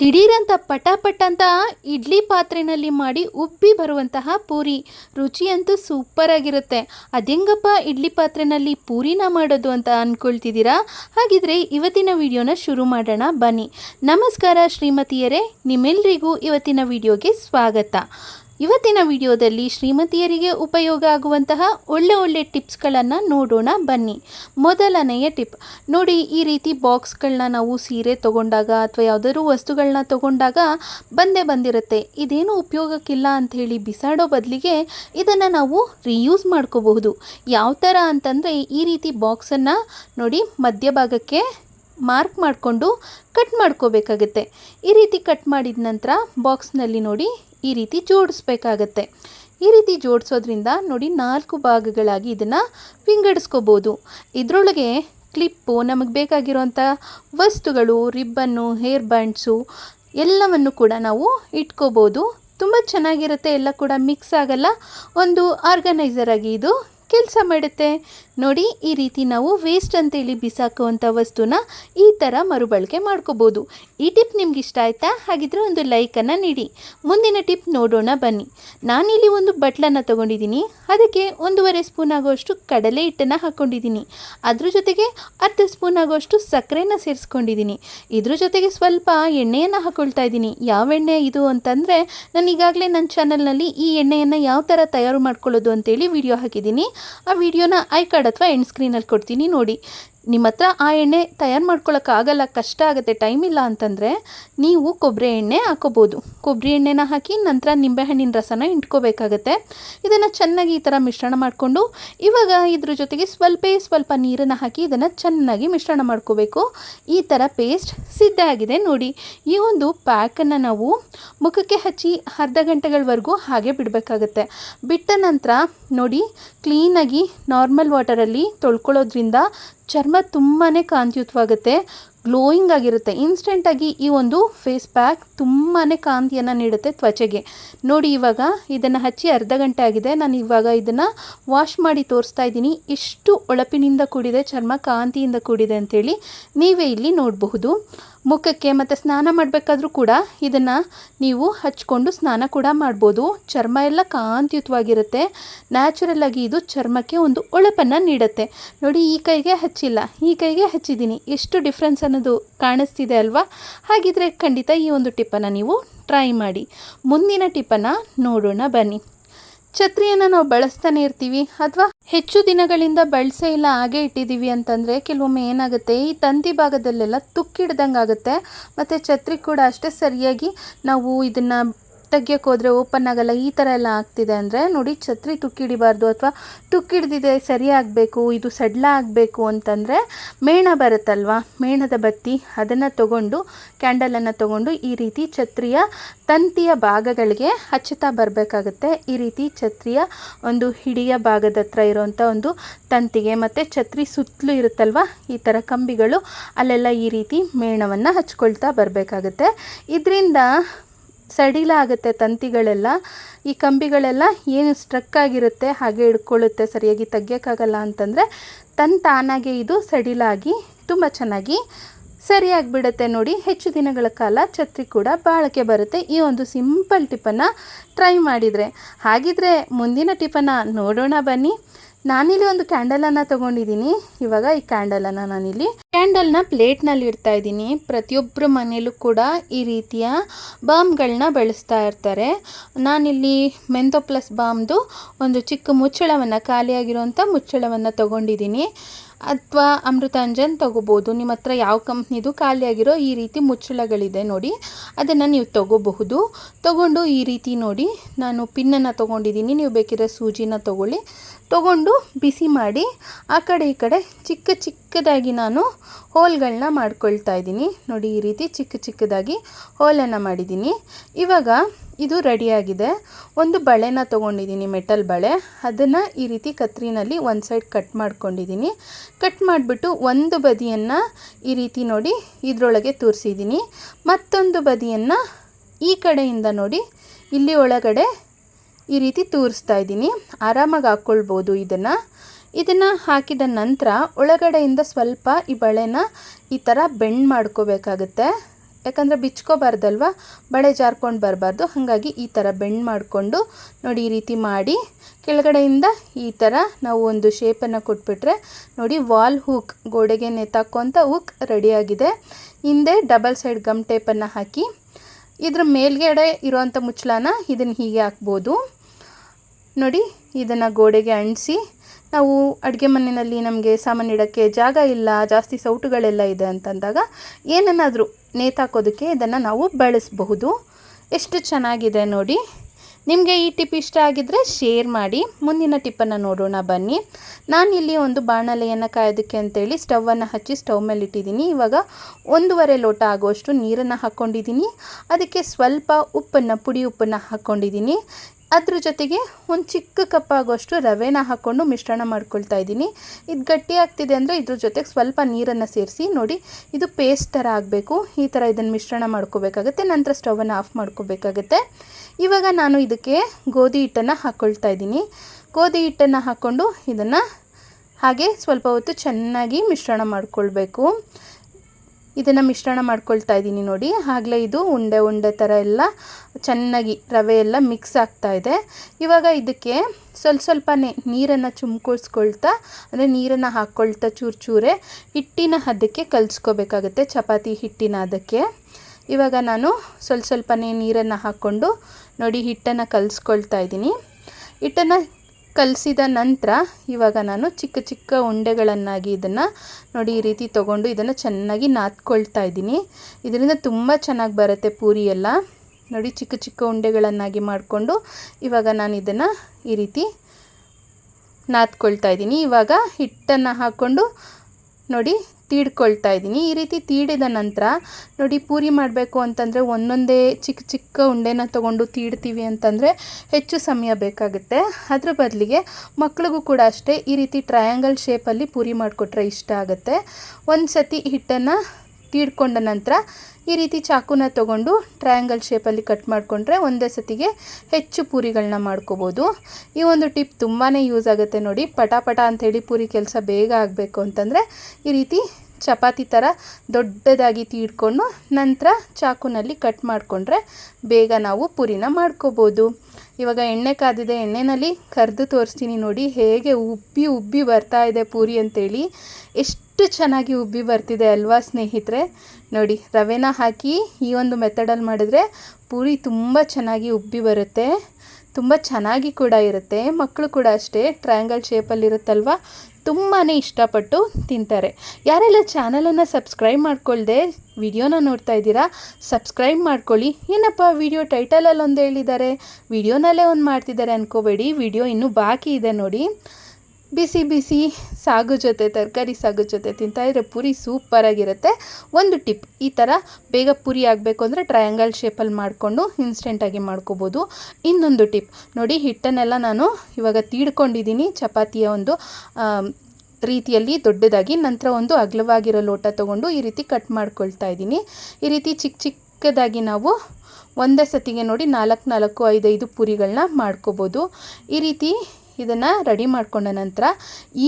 ದಿಢೀರಂತ ಪಟಾಪಟ್ ಇಡ್ಲಿ ಪಾತ್ರೆನಲ್ಲಿ ಮಾಡಿ ಉಬ್ಬಿ ಬರುವಂತಹ ಪೂರಿ. ರುಚಿಯಂತೂ ಸೂಪರ್ ಆಗಿರುತ್ತೆ. ಅದೆಂಗಪ್ಪ ಇಡ್ಲಿ ಪಾತ್ರೆನಲ್ಲಿ ಪೂರಿನ ಮಾಡೋದು ಅಂತ ಅಂದ್ಕೊಳ್ತಿದ್ದೀರಾ ಹಾಗಿದ್ರೆ ಇವತ್ತಿನ ವಿಡಿಯೋನ ಶುರು ಮಾಡೋಣ, ಬನ್ನಿ. ನಮಸ್ಕಾರ ಶ್ರೀಮತಿಯರೇ ನಿಮ್ಮೆಲ್ಲರಿಗೂ ಇವತ್ತಿನ ವಿಡಿಯೋಗೆ ಸ್ವಾಗತ. ಇವತ್ತಿನ ವಿಡಿಯೋದಲ್ಲಿ ಶ್ರೀಮತಿಯರಿಗೆ ಉಪಯೋಗ ಆಗುವಂತಹ ಒಳ್ಳೆ ಒಳ್ಳೆ ಟಿಪ್ಸ್ಗಳನ್ನು ನೋಡೋಣ ಬನ್ನಿ. ಮೊದಲನೆಯ ಟಿಪ್, ನೋಡಿ ಈ ರೀತಿ ಬಾಕ್ಸ್ಗಳನ್ನ ನಾವು ಸೀರೆ ತೊಗೊಂಡಾಗ ಅಥವಾ ಯಾವುದಾದ್ರೂ ವಸ್ತುಗಳನ್ನ ತೊಗೊಂಡಾಗ ಬಂದೇ ಬಂದಿರುತ್ತೆ. ಇದೇನು ಉಪಯೋಗಕ್ಕಿಲ್ಲ ಅಂಥೇಳಿ ಬಿಸಾಡೋ ಬದಲಿಗೆ ಇದನ್ನು ನಾವು ರಿಯೂಸ್ ಮಾಡ್ಕೋಬಹುದು. ಯಾವ ಥರ ಅಂತಂದರೆ ಈ ರೀತಿ ಬಾಕ್ಸನ್ನು ನೋಡಿ ಮಧ್ಯಭಾಗಕ್ಕೆ ಮಾರ್ಕ್ ಮಾಡಿಕೊಂಡು ಕಟ್ ಮಾಡ್ಕೋಬೇಕಾಗುತ್ತೆ. ಈ ರೀತಿ ಕಟ್ ಮಾಡಿದ ನಂತರ ಬಾಕ್ಸ್ನಲ್ಲಿ ನೋಡಿ ಈ ರೀತಿ ಜೋಡಿಸ್ಬೇಕಾಗತ್ತೆ. ಈ ರೀತಿ ಜೋಡಿಸೋದ್ರಿಂದ ನೋಡಿ ನಾಲ್ಕು ಭಾಗಗಳಾಗಿ ಇದನ್ನು ವಿಂಗಡಿಸ್ಕೋಬೋದು. ಇದರೊಳಗೆ ಕ್ಲಿಪ್ಪು ನಮಗೆ ಬೇಕಾಗಿರುವಂಥ ವಸ್ತುಗಳು, ರಿಬ್ಬನ್ನು, ಹೇರ್ ಬ್ಯಾಂಡ್ಸು ಎಲ್ಲವನ್ನು ಕೂಡ ನಾವು ಇಟ್ಕೋಬೋದು. ತುಂಬ ಚೆನ್ನಾಗಿರುತ್ತೆ, ಎಲ್ಲ ಕೂಡ ಮಿಕ್ಸ್ ಆಗಲ್ಲ. ಒಂದು ಆರ್ಗನೈಸರ್ ಆಗಿ ಇದು ಕೆಲಸ ಮಾಡುತ್ತೆ. ನೋಡಿ, ಈ ರೀತಿ ನಾವು ವೇಸ್ಟ್ ಅಂತೇಳಿ ಬಿಸಾಕುವಂಥ ವಸ್ತುನ ಈ ಥರ ಮರುಬಳಕೆ ಮಾಡ್ಕೋಬೋದು. ಈ ಟಿಪ್ ನಿಮ್ಗೆ ಇಷ್ಟ ಆಯಿತಾ? ಹಾಗಿದ್ರೆ ಒಂದು ಲೈಕನ್ನು ನೀಡಿ. ಮುಂದಿನ ಟಿಪ್ ನೋಡೋಣ, ಬನ್ನಿ. ನಾನಿಲ್ಲಿ ಒಂದು ಬಟ್ಲನ್ನು ತೊಗೊಂಡಿದ್ದೀನಿ. ಅದಕ್ಕೆ ಒಂದೂವರೆ ಸ್ಪೂನ್ ಆಗೋಷ್ಟು ಕಡಲೆ ಹಿಟ್ಟನ್ನು ಹಾಕ್ಕೊಂಡಿದ್ದೀನಿ. ಅದ್ರ ಜೊತೆಗೆ ಅರ್ಧ ಸ್ಪೂನ್ ಆಗೋಷ್ಟು ಸಕ್ಕರೆನ ಸೇರಿಸ್ಕೊಂಡಿದ್ದೀನಿ. ಇದ್ರ ಜೊತೆಗೆ ಸ್ವಲ್ಪ ಎಣ್ಣೆಯನ್ನು ಹಾಕ್ಕೊಳ್ತಾ ಇದ್ದೀನಿ. ಯಾವ ಎಣ್ಣೆ ಇದು ಅಂತಂದರೆ, ನಾನು ಈಗಾಗಲೇ ನನ್ನ ಚಾನಲ್ನಲ್ಲಿ ಈ ಎಣ್ಣೆಯನ್ನು ಯಾವ ಥರ ತಯಾರು ಮಾಡ್ಕೊಳ್ಳೋದು ಅಂತೇಳಿ ವಿಡಿಯೋ ಹಾಕಿದ್ದೀನಿ. ಆ ವಿಡಿಯೋನ ಐ ಕಾರ್ಡ್ ಅಥವಾ ಎಂಡ್ ಸ್ಕ್ರೀನಲ್ಲಿ ಕೊಡ್ತೀನಿ ನೋಡಿ. ನಿಮ್ಮ ಹತ್ರ ಆ ಎಣ್ಣೆ ತಯಾರು ಮಾಡ್ಕೊಳ್ಳೋಕ್ಕಾಗಲ್ಲ ಕಷ್ಟ ಆಗುತ್ತೆ ಟೈಮ್ ಇಲ್ಲ ಅಂತಂದರೆ ನೀವು ಕೊಬ್ಬರಿ ಎಣ್ಣೆ ಹಾಕೋಬೋದು. ಕೊಬ್ಬರಿ ಎಣ್ಣೆನ ಹಾಕಿ ನಂತರ ನಿಂಬೆಹಣ್ಣಿನ ರಸನ ಇಟ್ಕೋಬೇಕಾಗತ್ತೆ. ಇದನ್ನು ಚೆನ್ನಾಗಿ ಈ ಥರ ಮಿಶ್ರಣ ಮಾಡಿಕೊಂಡು ಇವಾಗ ಇದ್ರ ಜೊತೆಗೆ ಸ್ವಲ್ಪೇ ಸ್ವಲ್ಪ ನೀರನ್ನು ಹಾಕಿ ಇದನ್ನು ಚೆನ್ನಾಗಿ ಮಿಶ್ರಣ ಮಾಡ್ಕೋಬೇಕು. ಈ ಥರ ಪೇಸ್ಟ್ ಸಿದ್ಧ ಆಗಿದೆ ನೋಡಿ. ಈ ಒಂದು ಪ್ಯಾಕನ್ನು ನಾವು ಮುಖಕ್ಕೆ ಹಚ್ಚಿ ಅರ್ಧ ಗಂಟೆಗಳವರೆಗೂ ಹಾಗೆ ಬಿಡಬೇಕಾಗತ್ತೆ. ಬಿಟ್ಟ ನಂತರ ನೋಡಿ ಕ್ಲೀನಾಗಿ ನಾರ್ಮಲ್ ವಾಟರಲ್ಲಿ ತೊಳ್ಕೊಳ್ಳೋದ್ರಿಂದ ಚರ್ಮ ತುಂಬಾ ಕಾಂತಿಯುತವಾಗುತ್ತೆ, ಗ್ಲೋಯಿಂಗ್ ಆಗಿರುತ್ತೆ. ಇನ್ಸ್ಟೆಂಟಾಗಿ ಈ ಒಂದು ಫೇಸ್ ಪ್ಯಾಕ್ ತುಂಬಾ ಕಾಂತಿಯನ್ನು ನೀಡುತ್ತೆ ತ್ವಚೆಗೆ. ನೋಡಿ ಇವಾಗ ಇದನ್ನು ಹಚ್ಚಿ ಅರ್ಧ ಗಂಟೆ ಆಗಿದೆ. ನಾನು ಇವಾಗ ಇದನ್ನು ವಾಶ್ ಮಾಡಿ ತೋರಿಸ್ತಾ ಇದ್ದೀನಿ. ಎಷ್ಟು ಒಳಪಿನಿಂದ ಕೂಡಿದೆ, ಚರ್ಮ ಕಾಂತಿಯಿಂದ ಕೂಡಿದೆ ಅಂಥೇಳಿ ನೀವೇ ಇಲ್ಲಿ ನೋಡಬಹುದು. ಮುಖಕ್ಕೆ ಮತ್ತು ಸ್ನಾನ ಮಾಡಬೇಕಾದ್ರೂ ಕೂಡ ಇದನ್ನು ನೀವು ಹಚ್ಕೊಂಡು ಸ್ನಾನ ಕೂಡ ಮಾಡ್ಬೋದು. ಚರ್ಮ ಎಲ್ಲ ಕಾಂತಿಯುತವಾಗಿರುತ್ತೆ. ನ್ಯಾಚುರಲ್ ಆಗಿ ಇದು ಚರ್ಮಕ್ಕೆ ಒಂದು ಒಳಪನ್ನು ನೀಡುತ್ತೆ. ನೋಡಿ, ಈ ಕೈಗೆ ಹಚ್ಚಿಲ್ಲ. ಈ ಕೈಗೆ ಹಚ್ಚಿದ್ದೀನಿ. ಎಷ್ಟು ಡಿಫ್ರೆನ್ಸ್ ಅನ್ನೋದು ಕಾಣಿಸ್ತಿದೆ ಅಲ್ವಾ? ಹಾಗಿದ್ರೆ ಖಂಡಿತ ಈ ಒಂದು ಟಿಪ್ಪನ್ನು ನೀವು ಟ್ರೈ ಮಾಡಿ. ಮುಂದಿನ ಟಿಪ್ಪನ್ನು ನೋಡೋಣ ಬನ್ನಿ. ಛತ್ರಿಯನ್ನು ನಾವು ಬಳಸ್ತಾನೆ ಇರ್ತೀವಿ ಅಥವಾ ಹೆಚ್ಚು ದಿನಗಳಿಂದ ಬಳಸೇ ಇಲ್ಲ, ಹಾಗೆ ಇಟ್ಟಿದ್ದೀವಿ ಅಂತಂದರೆ ಕೆಲವೊಮ್ಮೆ ಏನಾಗುತ್ತೆ, ಈ ತಂತಿ ಭಾಗದಲ್ಲೆಲ್ಲ ತುಕ್ಕಿಡ್ದಂಗೆ ಆಗುತ್ತೆ ಮತ್ತು ಛತ್ರಿ ಕೂಡ ಅಷ್ಟೇ ಸರಿಯಾಗಿ ನಾವು ಇದನ್ನು ತೆಗಿಯೋಕೆ ಹೋದರೆ ಓಪನ್ ಆಗಲ್ಲ, ಈ ಥರ ಎಲ್ಲ ಆಗ್ತಿದೆ ಅಂದರೆ ನೋಡಿ, ಛತ್ರಿ ತುಕ್ಕಿಡಿಬಾರ್ದು ಅಥವಾ ತುಕ್ಕಿಡ್ದಿದೆ ಸರಿ ಆಗಬೇಕು ಇದು ಸಡ್ಲ ಆಗಬೇಕು ಅಂತಂದರೆ ಮೇಣ ಬರುತ್ತಲ್ವಾ? ಮೇಣದ ಬತ್ತಿ, ಅದನ್ನು ತಗೊಂಡು ಕ್ಯಾಂಡಲನ್ನು ತಗೊಂಡು ಈ ರೀತಿ ಛತ್ರಿಯ ತಂತಿಯ ಭಾಗಗಳಿಗೆ ಹಚ್ಚುತ್ತಾ ಬರಬೇಕಾಗುತ್ತೆ. ಈ ರೀತಿ ಛತ್ರಿಯ ಒಂದು ಹಿಡಿಯ ಭಾಗದ ಹತ್ರ ಒಂದು ತಂತಿಗೆ, ಮತ್ತು ಛತ್ರಿ ಸುತ್ತಲೂ ಇರುತ್ತಲ್ವ? ಈ ಥರ ಕಂಬಿಗಳು ಅಲ್ಲೆಲ್ಲ ಈ ರೀತಿ ಮೇಣವನ್ನು ಹಚ್ಕೊಳ್ತಾ ಬರಬೇಕಾಗುತ್ತೆ. ಇದರಿಂದ ಸಡಿಲ ಆಗುತ್ತೆ ತಂತಿಗಳೆಲ್ಲ. ಈ ಕಂಬಿಗಳೆಲ್ಲ ಏನು ಸ್ಟ್ರಕ್ ಆಗಿರುತ್ತೆ, ಹಾಗೆ ಹಿಡ್ಕೊಳ್ಳುತ್ತೆ, ಸರಿಯಾಗಿ ತೆಗಿಯೋಕ್ಕಾಗಲ್ಲ ಅಂತಂದರೆ ತನ್ನ ತಾನಾಗೆ ಇದು ಸಡಿಲಾಗಿ ತುಂಬ ಚೆನ್ನಾಗಿ ಸರಿಯಾಗಿಬಿಡುತ್ತೆ ನೋಡಿ. ಹೆಚ್ಚು ದಿನಗಳ ಕಾಲ ಛತ್ರಿ ಕೂಡ ಬಾಳಕೆ ಬರುತ್ತೆ. ಈ ಒಂದು ಸಿಂಪಲ್ ಟಿಪ್ಪನ್ನು ಟ್ರೈ ಮಾಡಿದರೆ. ಹಾಗಿದ್ರೆ ಮುಂದಿನ ಟಿಪ್ಪನ್ನು ನೋಡೋಣ ಬನ್ನಿ. ನಾನಿಲ್ಲಿ ಒಂದು ಕ್ಯಾಂಡಲನ್ನು ತಗೊಂಡಿದ್ದೀನಿ. ಇವಾಗ ಈ ಕ್ಯಾಂಡಲನ್ನು ನಾನಿಲ್ಲಿ ಕ್ಯಾಂಡಲ್ನ ಪ್ಲೇಟ್ನಲ್ಲಿ ಇಡ್ತಾ ಇದ್ದೀನಿ. ಪ್ರತಿಯೊಬ್ಬರ ಮನೆಯಲ್ಲೂ ಕೂಡ ಈ ರೀತಿಯ ಬಾಮ್ಗಳನ್ನ ಬಳಸ್ತಾ ಇರ್ತಾರೆ. ನಾನಿಲ್ಲಿ ಮೆಂತೋ ಪ್ಲಸ್ ಬಾಮ್ದು ಒಂದು ಚಿಕ್ಕ ಮುಚ್ಚಳವನ್ನು, ಖಾಲಿಯಾಗಿರುವಂಥ ಮುಚ್ಚಳವನ್ನು ತೊಗೊಂಡಿದ್ದೀನಿ. ಅಥವಾ ಅಮೃತಾಂಜನ್ ತೊಗೋಬೋದು. ನಿಮ್ಮ ಹತ್ರ ಯಾವ ಕಂಪ್ನಿದು ಖಾಲಿಯಾಗಿರೋ ಈ ರೀತಿ ಮುಚ್ಚಳಗಳಿದೆ ನೋಡಿ, ಅದನ್ನು ನೀವು ತೊಗೋಬಹುದು. ತೊಗೊಂಡು ಈ ರೀತಿ ನೋಡಿ, ನಾನು ಪಿನ್ನನ್ನು ತೊಗೊಂಡಿದ್ದೀನಿ. ನೀವು ಬೇಕಿರೋ ಸೂಜಿನ ತೊಗೊಳ್ಳಿ. ತೊಗೊಂಡು ಬಿಸಿ ಮಾಡಿ, ಆ ಕಡೆ ಈ ಕಡೆ ಚಿಕ್ಕ ಚಿಕ್ಕದಾಗಿ ನಾನು ಹೋಲ್ಗಳನ್ನ ಮಾಡ್ಕೊಳ್ತಾ ಇದ್ದೀನಿ. ನೋಡಿ, ಈ ರೀತಿ ಚಿಕ್ಕ ಚಿಕ್ಕದಾಗಿ ಹೋಲನ್ನು ಮಾಡಿದ್ದೀನಿ. ಇವಾಗ ಇದು ರೆಡಿಯಾಗಿದೆ. ಒಂದು ಬಳೆನ ತೊಗೊಂಡಿದ್ದೀನಿ, ಮೆಟಲ್ ಬಳೆ. ಅದನ್ನು ಈ ರೀತಿ ಕತ್ರಿನಲ್ಲಿ ಒಂದು ಸೈಡ್ ಕಟ್ ಮಾಡ್ಕೊಂಡಿದ್ದೀನಿ. ಕಟ್ ಮಾಡಿಬಿಟ್ಟು ಒಂದು ಬದಿಯನ್ನು ಈ ರೀತಿ ನೋಡಿ ಇದರೊಳಗೆ ತೋರಿಸಿದ್ದೀನಿ. ಮತ್ತೊಂದು ಬದಿಯನ್ನು ಈ ಕಡೆಯಿಂದ ನೋಡಿ ಇಲ್ಲಿ ಒಳಗಡೆ ಈ ರೀತಿ ತೂರಿಸ್ತಾ ಇದ್ದೀನಿ. ಆರಾಮಾಗಿ ಹಾಕ್ಕೊಳ್ಬೋದು ಇದನ್ನು. ಇದನ್ನು ಹಾಕಿದ ನಂತರ ಒಳಗಡೆಯಿಂದ ಸ್ವಲ್ಪ ಈ ಬಳೆನ ಈ ಥರ ಬೆಂಡ್ ಮಾಡ್ಕೋಬೇಕಾಗುತ್ತೆ. ಯಾಕಂದರೆ ಬಿಚ್ಕೋಬಾರ್ದಲ್ವ? ಬಳೆ ಜಾರ್ಕೊಂಡು ಬರಬಾರ್ದು. ಹಾಗಾಗಿ ಈ ಥರ ಬೆಂಡ್ ಮಾಡಿಕೊಂಡು ನೋಡಿ ಈ ರೀತಿ ಮಾಡಿ. ಕೆಳಗಡೆಯಿಂದ ಈ ಥರ ನಾವು ಒಂದು ಶೇಪನ್ನು ಕೊಟ್ಬಿಟ್ರೆ ನೋಡಿ ವಾಲ್ ಹೂಕ್, ಗೋಡೆಗೆ ನೇತಾಕೋಂಥ ಹುಕ್ ರೆಡಿಯಾಗಿದೆ. ಹಿಂದೆ ಡಬಲ್ ಸೈಡ್ ಗಮ್ ಟೇಪನ್ನು ಹಾಕಿ ಇದ್ರ ಮೇಲ್ಗಡೆ ಇರೋವಂಥ ಮುಚ್ಚಳನ ಇದನ್ನು ಹೀಗೆ ಹಾಕ್ಬೋದು. ನೋಡಿ, ಇದನ್ನು ಗೋಡೆಗೆ ಅಂಟಿಸಿ ನಾವು ಅಡುಗೆ ಮನೆಯಲ್ಲಿ ನಮಗೆ ಸಾಮಾನು ಇಡೋಕ್ಕೆ ಜಾಗ ಇಲ್ಲ, ಜಾಸ್ತಿ ಸೌಟುಗಳೆಲ್ಲ ಇದೆ ಅಂತಂದಾಗ ಏನನ್ನಾದರೂ ನೇತಾಕೋದಕ್ಕೆ ಇದನ್ನು ನಾವು ಬಳಸಬಹುದು. ಎಷ್ಟು ಚೆನ್ನಾಗಿದೆ ನೋಡಿ. ನಿಮಗೆ ಈ ಟಿಪ್ ಇಷ್ಟ ಆಗಿದ್ದರೆ ಶೇರ್ ಮಾಡಿ. ಮುಂದಿನ ಟಿಪ್ಪನ್ನು ನೋಡೋಣ ಬನ್ನಿ. ನಾನು ಇಲ್ಲಿ ಒಂದು ಬಾಣಲೆಯನ್ನು ಕಾಯೋದಕ್ಕೆ ಅಂತೇಳಿ ಸ್ಟವನ್ನು ಹಚ್ಚಿ ಸ್ಟವ್ ಮೇಲೆ ಇಟ್ಟಿದ್ದೀನಿ. ಇವಾಗ ಒಂದೂವರೆ ಲೋಟ ಆಗುವಷ್ಟು ನೀರನ್ನು ಹಾಕ್ಕೊಂಡಿದ್ದೀನಿ. ಅದಕ್ಕೆ ಸ್ವಲ್ಪ ಉಪ್ಪನ್ನು, ಪುಡಿ ಉಪ್ಪನ್ನು ಹಾಕ್ಕೊಂಡಿದ್ದೀನಿ. ಅದ್ರ ಜೊತೆಗೆ ಒಂದು ಚಿಕ್ಕ ಕಪ್ ಆಗೋಷ್ಟು ರವೆನ ಹಾಕ್ಕೊಂಡು ಮಿಶ್ರಣ ಮಾಡ್ಕೊಳ್ತಾ ಇದ್ದೀನಿ. ಇದು ಗಟ್ಟಿ ಆಗ್ತಿದೆ ಅಂದರೆ ಇದ್ರ ಜೊತೆಗೆ ಸ್ವಲ್ಪ ನೀರನ್ನು ಸೇರಿಸಿ ನೋಡಿ, ಇದು ಪೇಸ್ಟ್ ಥರ ಆಗಬೇಕು. ಈ ಥರ ಇದನ್ನು ಮಿಶ್ರಣ ಮಾಡ್ಕೋಬೇಕಾಗುತ್ತೆ, ನಂತರ ಸ್ಟವನ್ನು ಆಫ್ ಮಾಡ್ಕೋಬೇಕಾಗುತ್ತೆ. ಇವಾಗ ನಾನು ಇದಕ್ಕೆ ಗೋಧಿ ಹಿಟ್ಟನ್ನು ಹಾಕ್ಕೊಳ್ತಾ ಇದ್ದೀನಿ. ಗೋಧಿ ಹಿಟ್ಟನ್ನು ಹಾಕ್ಕೊಂಡು ಇದನ್ನು ಹಾಗೆ ಸ್ವಲ್ಪ ಹೊತ್ತು ಚೆನ್ನಾಗಿ ಮಿಶ್ರಣ ಮಾಡ್ಕೊಳ್ಬೇಕು. ಇದನ್ನು ಮಿಶ್ರಣ ಮಾಡ್ಕೊಳ್ತಾ ಇದ್ದೀನಿ ನೋಡಿ. ಆಗಲೇ ಇದು ಉಂಡೆ ಉಂಡೆ ಥರ ಎಲ್ಲ ಚೆನ್ನಾಗಿ ರವೆ ಎಲ್ಲ ಮಿಕ್ಸ್ ಆಗ್ತಾ ಇದೆ. ಇವಾಗ ಇದಕ್ಕೆ ಸ್ವಲ್ಪ ಸ್ವಲ್ಪನೇ ನೀರನ್ನು ಚುಮ್ಕೊಳ್ಸ್ಕೊಳ್ತಾ, ಅಂದರೆ ನೀರನ್ನು ಹಾಕ್ಕೊಳ್ತಾ ಚೂರು ಚೂರೆ ಹಿಟ್ಟಿನ ಹದಕ್ಕೆ ಕಲಿಸ್ಕೋಬೇಕಾಗುತ್ತೆ, ಚಪಾತಿ ಹಿಟ್ಟಿನ ಅದಕ್ಕೆ ಇವಾಗ ನಾನು ಸ್ವಲ್ಪ ಸ್ವಲ್ಪನೇ ನೀರನ್ನು ಹಾಕ್ಕೊಂಡು ನೋಡಿ ಹಿಟ್ಟನ್ನು ಕಲಿಸ್ಕೊಳ್ತಾ ಇದ್ದೀನಿ. ಹಿಟ್ಟನ್ನು ಕಲಸಿದ ನಂತರ ಇವಾಗ ನಾನು ಚಿಕ್ಕ ಚಿಕ್ಕ ಉಂಡೆಗಳನ್ನಾಗಿ ಇದನ್ನು ನೋಡಿ ಈ ರೀತಿ ತೊಗೊಂಡು ಇದನ್ನು ಚೆನ್ನಾಗಿ ನಾದ್ಕೊಳ್ತಾ ಇದ್ದೀನಿ. ಇದರಿಂದ ತುಂಬ ಚೆನ್ನಾಗಿ ಬರುತ್ತೆ ಪೂರಿ ಎಲ್ಲ. ನೋಡಿ ಚಿಕ್ಕ ಚಿಕ್ಕ ಉಂಡೆಗಳನ್ನಾಗಿ ಮಾಡಿಕೊಂಡು ಇವಾಗ ನಾನು ಇದನ್ನು ಈ ರೀತಿ ನಾದ್ಕೊಳ್ತಾ ಇದ್ದೀನಿ. ಇವಾಗ ಹಿಟ್ಟನ್ನು ಹಾಕ್ಕೊಂಡು ನೋಡಿ ತೀಡ್ಕೊಳ್ತಾ ಇದ್ದೀನಿ. ಈ ರೀತಿ ತೀಡಿದ ನಂತರ ನೋಡಿ ಪೂರಿ ಮಾಡಬೇಕು ಅಂತಂದರೆ ಒಂದೊಂದೇ ಚಿಕ್ಕ ಚಿಕ್ಕ ಉಂಡೆನ ತೊಗೊಂಡು ತೀಡ್ತೀವಿ ಅಂತಂದರೆ ಹೆಚ್ಚು ಸಮಯ ಬೇಕಾಗುತ್ತೆ. ಅದರ ಬದಲಿಗೆ ಮಕ್ಳಿಗೂ ಕೂಡ ಅಷ್ಟೇ ಈ ರೀತಿ ಟ್ರಯಾಂಗಲ್ ಶೇಪಲ್ಲಿ ಪೂರಿ ಮಾಡಿಕೊಟ್ರೆ ಇಷ್ಟ ಆಗುತ್ತೆ. ಒಂದು ಸತಿ ಹಿಟ್ಟನ್ನು ತೀಡ್ಕೊಂಡ ನಂತರ ಈ ರೀತಿ ಚಾಕುನ ತಗೊಂಡು ಟ್ರಯಾಂಗಲ್ ಶೇಪಲ್ಲಿ ಕಟ್ ಮಾಡಿಕೊಂಡ್ರೆ ಒಂದೇ ಸತಿಗೆ ಹೆಚ್ಚು ಪೂರಿಗಳನ್ನ ಮಾಡ್ಕೋಬೋದು. ಈ ಒಂದು ಟಿಪ್ ತುಂಬಾ ಯೂಸ್ ಆಗುತ್ತೆ ನೋಡಿ. ಪಟಾಪಟ ಪಟ ಅಂಥೇಳಿ ಪೂರಿ ಕೆಲಸ ಬೇಗ ಆಗಬೇಕು ಅಂತಂದರೆ ಈ ರೀತಿ ಚಪಾತಿ ಥರ ದೊಡ್ಡದಾಗಿ ತೀಡ್ಕೊಂಡು ನಂತರ ಚಾಕುನಲ್ಲಿ ಕಟ್ ಮಾಡಿಕೊಂಡ್ರೆ ಬೇಗ ನಾವು ಪೂರಿನ ಮಾಡ್ಕೋಬೋದು. ಇವಾಗ ಎಣ್ಣೆ ಕಾದಿದೆ, ಎಣ್ಣೆನಲ್ಲಿ ಕರೆದು ತೋರಿಸ್ತೀನಿ ನೋಡಿ. ಹೇಗೆ ಉಬ್ಬಿ ಉಬ್ಬಿ ಬರ್ತಾ ಇದೆ ಪೂರಿ ಅಂತೇಳಿ. ಎಷ್ಟು ಚೆನ್ನಾಗಿ ಉಬ್ಬಿ ಬರ್ತಿದೆ ಅಲ್ವಾ ಸ್ನೇಹಿತರೆ? ನೋಡಿ, ರವೆನ ಹಾಕಿ ಈ ಒಂದು ಮೆಥಡಲ್ಲಿ ಮಾಡಿದ್ರೆ ಪೂರಿ ತುಂಬ ಚೆನ್ನಾಗಿ ಉಬ್ಬಿ ಬರುತ್ತೆ. ತುಂಬ ಚೆನ್ನಾಗಿ ಕೂಡ ಇರುತ್ತೆ. ಮಕ್ಕಳು ಕೂಡ ಅಷ್ಟೇ ಟ್ರಯಾಂಗಲ್ ಶೇಪಲ್ಲಿರುತ್ತಲ್ವ? ತುಂಬಾ ಇಷ್ಟಪಟ್ಟು ತಿಂತಾರೆ. ಯಾರೆಲ್ಲ ಚಾನಲನ್ನು ಸಬ್ಸ್ಕ್ರೈಬ್ ಮಾಡ್ಕೊಳ್ದೆ ವಿಡಿಯೋನ ನೋಡ್ತಾ ಇದ್ದೀರಾ, ಸಬ್ಸ್ಕ್ರೈಬ್ ಮಾಡ್ಕೊಳ್ಳಿ. ಏನಪ್ಪ ವಿಡಿಯೋ ಟೈಟಲಲ್ಲಿ ಒಂದು ಹೇಳಿದ್ದಾರೆ? ವಿಡಿಯೋನಲ್ಲೇ ಒಂದು ಮಾಡ್ತಿದ್ದಾರೆ ಅಂದ್ಕೋಬೇಡಿ ವಿಡಿಯೋ ಇನ್ನೂ ಬಾಕಿ ಇದೆ ನೋಡಿ. ಬಿಸಿ ಬಿಸಿ ಸಾಗು ಜೊತೆ, ತರಕಾರಿ ಸಾಗು ಜೊತೆ ತಿಂತಾಯಿದ್ರೆ ಪೂರಿ ಸೂಪರಾಗಿರುತ್ತೆ ಒಂದು ಟಿಪ್ ಈ ಥರ ಬೇಗ ಪೂರಿ ಆಗಬೇಕು ಅಂದರೆ ಟ್ರಯಾಂಗಲ್ ಶೇಪಲ್ಲಿ ಮಾಡಿಕೊಂಡು ಇನ್ಸ್ಟೆಂಟಾಗಿ ಮಾಡ್ಕೋಬೋದು. ಇನ್ನೊಂದು ಟಿಪ್ ನೋಡಿ ಹಿಟ್ಟನ್ನೆಲ್ಲ ನಾನು ಇವಾಗ ತೀಡ್ಕೊಂಡಿದ್ದೀನಿ. ಚಪಾತಿಯ ಒಂದು ರೀತಿಯಲ್ಲಿ ದೊಡ್ಡದಾಗಿ ನಂತರ ಒಂದು ಅಗಲವಾಗಿರೋ ಲೋಟ ತೊಗೊಂಡು ಈ ರೀತಿ ಕಟ್ ಮಾಡ್ಕೊಳ್ತಾ ಇದ್ದೀನಿ. ಈ ರೀತಿ ಚಿಕ್ಕ ಚಿಕ್ಕದಾಗಿ ನಾವು ಒಂದೇ ಸತಿಗೆ ನೋಡಿ ನಾಲ್ಕು ನಾಲ್ಕು ಐದೈದು ಪುರಿಗಳನ್ನ ಮಾಡ್ಕೋಬೋದು. ಈ ರೀತಿ ಇದನ್ನು ರೆಡಿ ಮಾಡಿಕೊಂಡ ನಂತರ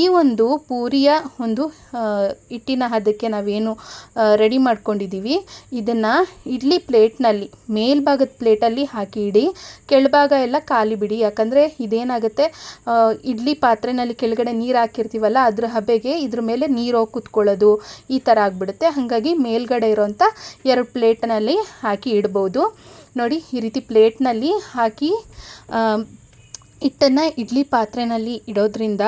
ಈ ಒಂದು ಪೂರಿಯ ಒಂದು ಹಿಟ್ಟಿನ ಹದಕ್ಕೆ ನಾವೇನು ರೆಡಿ ಮಾಡ್ಕೊಂಡಿದ್ದೀವಿ ಇದನ್ನು ಇಡ್ಲಿ ಪ್ಲೇಟ್ನಲ್ಲಿ, ಮೇಲ್ಭಾಗದ ಪ್ಲೇಟಲ್ಲಿ ಹಾಕಿ ಇಡಿ ಕೆಳಭಾಗ ಎಲ್ಲ ಖಾಲಿ ಬಿಡಿ. ಯಾಕಂದರೆ ಇದೇನಾಗುತ್ತೆ ಇಡ್ಲಿ ಪಾತ್ರೆನಲ್ಲಿ ಕೆಳಗಡೆ ನೀರು ಹಾಕಿರ್ತೀವಲ್ಲ, ಅದ್ರ ಹಬೆಗೆ ಇದ್ರ ಮೇಲೆ ನೀರು ಹೋಗಿ ಕುತ್ಕೊಳ್ಳೋದು ಈ ಥರ ಆಗಿಬಿಡುತ್ತೆ. ಹಾಗಾಗಿ ಮೇಲ್ಗಡೆ ಇರೋಂಥ ಎರಡು ಪ್ಲೇಟ್ನಲ್ಲಿ ಹಾಕಿ ಇಡ್ಬೋದು. ನೋಡಿ, ಈ ರೀತಿ ಪ್ಲೇಟ್ನಲ್ಲಿ ಹಾಕಿ ಹಿಟ್ಟನ್ನು ಇಡ್ಲಿ ಪಾತ್ರೆಯಲ್ಲಿ ಇಡೋದ್ರಿಂದ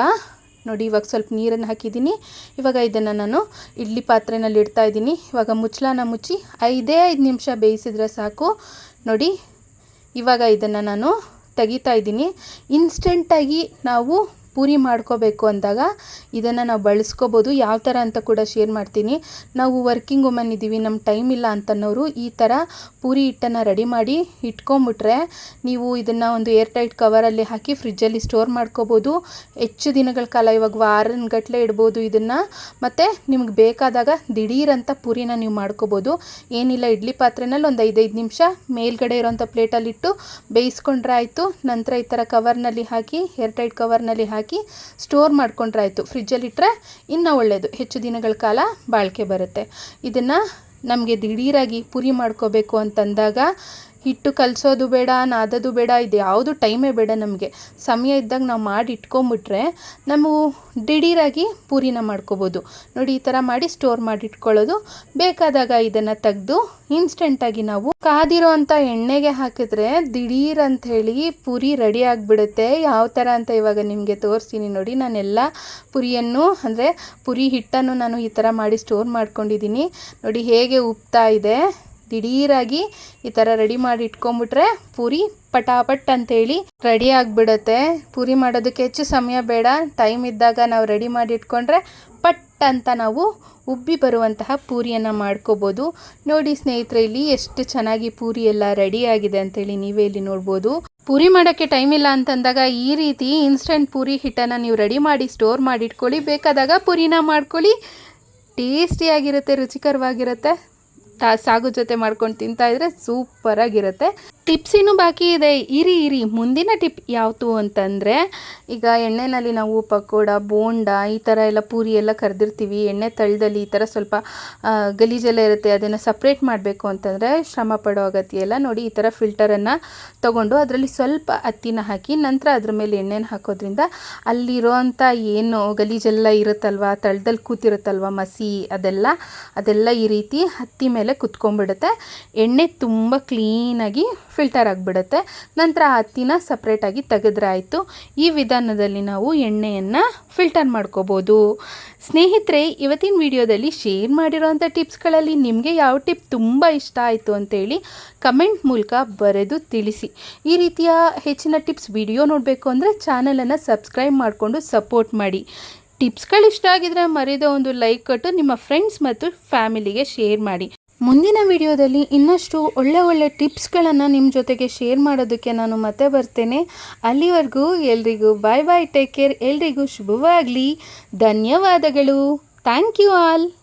ನೋಡಿ ಇವಾಗ ಸ್ವಲ್ಪ ನೀರನ್ನು ಹಾಕಿದ್ದೀನಿ. ಇವಾಗ ಇದನ್ನು ನಾನು ಇಡ್ಲಿ ಪಾತ್ರೆಯಲ್ಲಿ ಇಡ್ತಾ ಇದ್ದೀನಿ. ಇವಾಗ ಮುಚ್ಚಳನ ಮುಚ್ಚಿ ಐದೇ ಐದು ನಿಮಿಷ ಬೇಯಿಸಿದ್ರೆ ಸಾಕು. ನೋಡಿ ಇವಾಗ ಇದನ್ನು ನಾನು ತೆಗಿತಾ ಇದ್ದೀನಿ. ಇನ್ಸ್ಟೆಂಟಾಗಿ ನಾವು ಪೂರಿ ಮಾಡ್ಕೋಬೇಕು ಅಂದಾಗ ಇದನ್ನು ನಾವು ಬಳಸ್ಕೋಬೋದು. ಯಾವ ಥರ ಅಂತ ಕೂಡ ಶೇರ್ ಮಾಡ್ತೀನಿ. ನಾವು ವರ್ಕಿಂಗ್ ವುಮನ್ ಇದ್ದೀವಿ ನಮ್ಮ ಟೈಮ್ ಇಲ್ಲ ಅಂತನೋರು ಈ ಥರ ಪೂರಿ ಹಿಟ್ಟನ್ನು ರೆಡಿ ಮಾಡಿ ಇಟ್ಕೊಂಬಿಟ್ರೆ ನೀವು ಇದನ್ನು ಒಂದು ಏರ್ ಟೈಟ್ ಕವರಲ್ಲಿ ಹಾಕಿ ಫ್ರಿಜ್ಜಲ್ಲಿ ಸ್ಟೋರ್ ಮಾಡ್ಕೋಬೋದು. ಹೆಚ್ಚು ದಿನಗಳ ಕಾಲ, ಇವಾಗ ವಾರಗಟ್ಟಲೆ ಇಡ್ಬೋದು ಇದನ್ನು. ಮತ್ತು ನಿಮ್ಗೆ ಬೇಕಾದಾಗ ದಿಢೀರಂಥ ಪೂರಿನ ನೀವು ಮಾಡ್ಕೋಬೋದು. ಏನಿಲ್ಲ, ಇಡ್ಲಿ ಪಾತ್ರೆನಲ್ಲಿ ಒಂದು ಐದೈದು ನಿಮಿಷ ಮೇಲ್ಗಡೆ ಇರೋಂಥ ಪ್ಲೇಟಲ್ಲಿಟ್ಟು ಬೇಯಿಸ್ಕೊಂಡ್ರೆ ಆಯಿತು. ನಂತರ ಈ ಥರ ಕವರ್ನಲ್ಲಿ ಹಾಕಿ ಏರ್ ಟೈಟ್ ಕವರ್ನಲ್ಲಿ ಹಾಕಿ ಹಾಕಿ ಸ್ಟೋರ್ ಮಾಡ್ಕೊಂಡ್ರೆ ಆಯಿತು ಫ್ರಿಜ್ಜಲ್ಲಿಟ್ಟರೆ ಇನ್ನೂ ಒಳ್ಳೆಯದು ಹೆಚ್ಚು ದಿನಗಳ ಕಾಲ ಬಾಳಿಕೆ ಬರುತ್ತೆ. ಇದನ್ನು ನಮಗೆ ದಿಢೀರಾಗಿ ಪುರಿ ಮಾಡ್ಕೋಬೇಕು ಅಂತಂದಾಗ ಹಿಟ್ಟು ಕಲಸೋದು ಬೇಡ, ನಾದೋದು ಬೇಡ, ಇದು ಯಾವುದು ಟೈಮೇ ಬೇಡ ನಮಗೆ. ಸಮಯ ಇದ್ದಾಗ ನಾವು ಮಾಡಿ ಇಟ್ಕೊಂಬಿಟ್ರೆ ನಾವು ದಿಢೀರಾಗಿ ಪೂರಿನ ಮಾಡ್ಕೋಬೋದು. ನೋಡಿ, ಈ ಥರ ಮಾಡಿ ಸ್ಟೋರ್ ಮಾಡಿ ಇಟ್ಕೊಳ್ಳೋದು. ಬೇಕಾದಾಗ ಇದನ್ನು ತೆಗೆದು ಇನ್ಸ್ಟೆಂಟಾಗಿ ನಾವು ಕಾದಿರೋ ಅಂಥ ಎಣ್ಣೆಗೆ ಹಾಕಿದ್ರೆ ದಿಢೀರ್ ಅಂತ ಹೇಳಿ ಪೂರಿ ರೆಡಿ ಆಗಿಬಿಡುತ್ತೆ. ಯಾವ ಥರ ಅಂತ ಇವಾಗ ನಿಮಗೆ ತೋರಿಸ್ತೀನಿ ನೋಡಿ. ನಾನೆಲ್ಲ ಪುರಿಯನ್ನು, ಅಂದರೆ ಪುರಿ ಹಿಟ್ಟನ್ನು ನಾನು ಈ ಥರ ಮಾಡಿ ಸ್ಟೋರ್ ಮಾಡ್ಕೊಂಡಿದ್ದೀನಿ ನೋಡಿ, ಹೇಗೆ ಉಪ್ತಾ ಇದೆ. ದಿಢೀರಾಗಿ ಈ ಥರ ರೆಡಿ ಮಾಡಿ ಇಟ್ಕೊಂಬಿಟ್ರೆ ಪೂರಿ ಪಟಾಪಟ್ ಅಂತೇಳಿ ರೆಡಿ ಆಗಿಬಿಡುತ್ತೆ. ಪೂರಿ ಮಾಡೋದಕ್ಕೆ ಹೆಚ್ಚು ಸಮಯ ಬೇಡ. ಟೈಮ್ ಇದ್ದಾಗ ನಾವು ರೆಡಿ ಮಾಡಿ ಇಟ್ಕೊಂಡ್ರೆ ಪಟ್ ಅಂತ ನಾವು ಉಬ್ಬಿ ಬರುವಂತಹ ಪೂರಿಯನ್ನು ಮಾಡ್ಕೋಬೋದು. ನೋಡಿ ಸ್ನೇಹಿತರೆ, ಇಲ್ಲಿ ಎಷ್ಟು ಚೆನ್ನಾಗಿ ಪೂರಿ ಎಲ್ಲ ರೆಡಿ ಆಗಿದೆ ಅಂತೇಳಿ ನೀವೇ ಇಲ್ಲಿ ನೋಡ್ಬೋದು. ಪೂರಿ ಮಾಡೋಕ್ಕೆ ಟೈಮ್ ಇಲ್ಲ ಅಂತಂದಾಗ ಈ ರೀತಿ ಇನ್ಸ್ಟೆಂಟ್ ಪೂರಿ ಹಿಟ್ಟನ್ನು ನೀವು ರೆಡಿ ಮಾಡಿ ಸ್ಟೋರ್ ಮಾಡಿ ಇಟ್ಕೊಳ್ಳಿ. ಬೇಕಾದಾಗ ಪೂರಿನ ಮಾಡ್ಕೊಳ್ಳಿ. ಟೇಸ್ಟಿಯಾಗಿರುತ್ತೆ, ರುಚಿಕರವಾಗಿರುತ್ತೆ. ತಾ ಸಾಗು ಜೊತೆ ಮಾಡ್ಕೊಂಡು ತಿಂತಾ ಇದ್ರೆ ಸೂಪರಾಗಿರುತ್ತೆ ಟಿಪ್ಸ್ ಬಾಕಿ ಇದೆ. ಇರಿ ಇರಿ. ಮುಂದಿನ ಟಿಪ್ ಯಾವುದು ಅಂತಂದರೆ, ಈಗ ಎಣ್ಣೆನಲ್ಲಿ ನಾವು ಪಕೋಡ, ಬೋಂಡ ಈ ಥರ ಎಲ್ಲ ಪೂರಿ ಎಲ್ಲ ಕರೆದಿರ್ತೀವಿ. ಎಣ್ಣೆ ತಳದಲ್ಲಿ ಈ ಥರ ಸ್ವಲ್ಪ ಗಲೀಜೆಲ್ಲ ಇರುತ್ತೆ. ಅದನ್ನು ಸಪ್ರೇಟ್ ಮಾಡಬೇಕು ಅಂತಂದರೆ, ಶ್ರಮ ಪಡೋ ಅಗತ್ಯ ಇಲ್ಲ. ನೋಡಿ ಈ ಥರ ಫಿಲ್ಟರನ್ನು ತಗೊಂಡು ಅದರಲ್ಲಿ ಸ್ವಲ್ಪ ಹತ್ತಿನ ಹಾಕಿ ನಂತರ ಅದ್ರ ಮೇಲೆ ಎಣ್ಣೆನ ಹಾಕೋದ್ರಿಂದ ಅಲ್ಲಿರೋವಂಥ ಏನು ಗಲೀಜೆಲ್ಲ ಇರುತ್ತಲ್ವ, ತಳದಲ್ಲಿ ಕೂತಿರುತ್ತಲ್ವ ಮಸಿ ಅದೆಲ್ಲ ಅದೆಲ್ಲ ಈ ರೀತಿ ಹತ್ತಿ ಮೇಲೆ ಕುತ್ಕೊಂಡ್ಬಿಡುತ್ತೆ. ಎಣ್ಣೆ ತುಂಬ ಕ್ಲೀನಾಗಿ ಫಿಲ್ಟರ್ ಆಗಿಬಿಡುತ್ತೆ. ನಂತರ ಹತ್ತಿನ ಸಪ್ರೇಟಾಗಿ ತೆಗೆದ್ರಾಯಿತು ಈ ವಿಧಾನದಲ್ಲಿ ನಾವು ಎಣ್ಣೆಯನ್ನು ಫಿಲ್ಟರ್ ಮಾಡ್ಕೋಬೋದು. ಸ್ನೇಹಿತರೆ, ಇವತ್ತಿನ ವಿಡಿಯೋದಲ್ಲಿ ಶೇರ್ ಮಾಡಿರೋವಂಥ ಟಿಪ್ಸ್ಗಳಲ್ಲಿ ನಿಮಗೆ ಯಾವ ಟಿಪ್ ತುಂಬ ಇಷ್ಟ ಆಯಿತು ಅಂತೇಳಿ ಕಮೆಂಟ್ ಮೂಲಕ ಬರೆದು ತಿಳಿಸಿ. ಈ ರೀತಿಯ ಹೆಚ್ಚಿನ ಟಿಪ್ಸ್ ವಿಡಿಯೋ ನೋಡಬೇಕು ಅಂದರೆ ಚಾನಲನ್ನು ಸಬ್ಸ್ಕ್ರೈಬ್ ಮಾಡಿಕೊಂಡು ಸಪೋರ್ಟ್ ಮಾಡಿ. ಟಿಪ್ಸ್ಗಳು ಇಷ್ಟ ಆಗಿದ್ರೆ ಮರೆಯದ ಒಂದು ಲೈಕ್ ಕೊಟ್ಟು ನಿಮ್ಮ ಫ್ರೆಂಡ್ಸ್ ಮತ್ತು ಫ್ಯಾಮಿಲಿಗೆ ಶೇರ್ ಮಾಡಿ. ಮುಂದಿನ ವಿಡಿಯೋದಲ್ಲಿ ಇನ್ನಷ್ಟು ಒಳ್ಳೆ ಒಳ್ಳೆ ಟಿಪ್ಸ್ಗಳನ್ನು ನಿಮ್ಮ ಜೊತೆಗೆ ಶೇರ್ ಮಾಡೋದಕ್ಕೆ ನಾನು ಮತ್ತೆ ಬರ್ತೇನೆ. ಅಲ್ಲಿವರೆಗೂ ಎಲ್ರಿಗೂ ಬಾಯ್ ಬಾಯ್ ಟೇಕ್ ಕೇರ್ ಎಲ್ರಿಗೂ ಶುಭವಾಗಲಿ. ಧನ್ಯವಾದಗಳು. Thank you all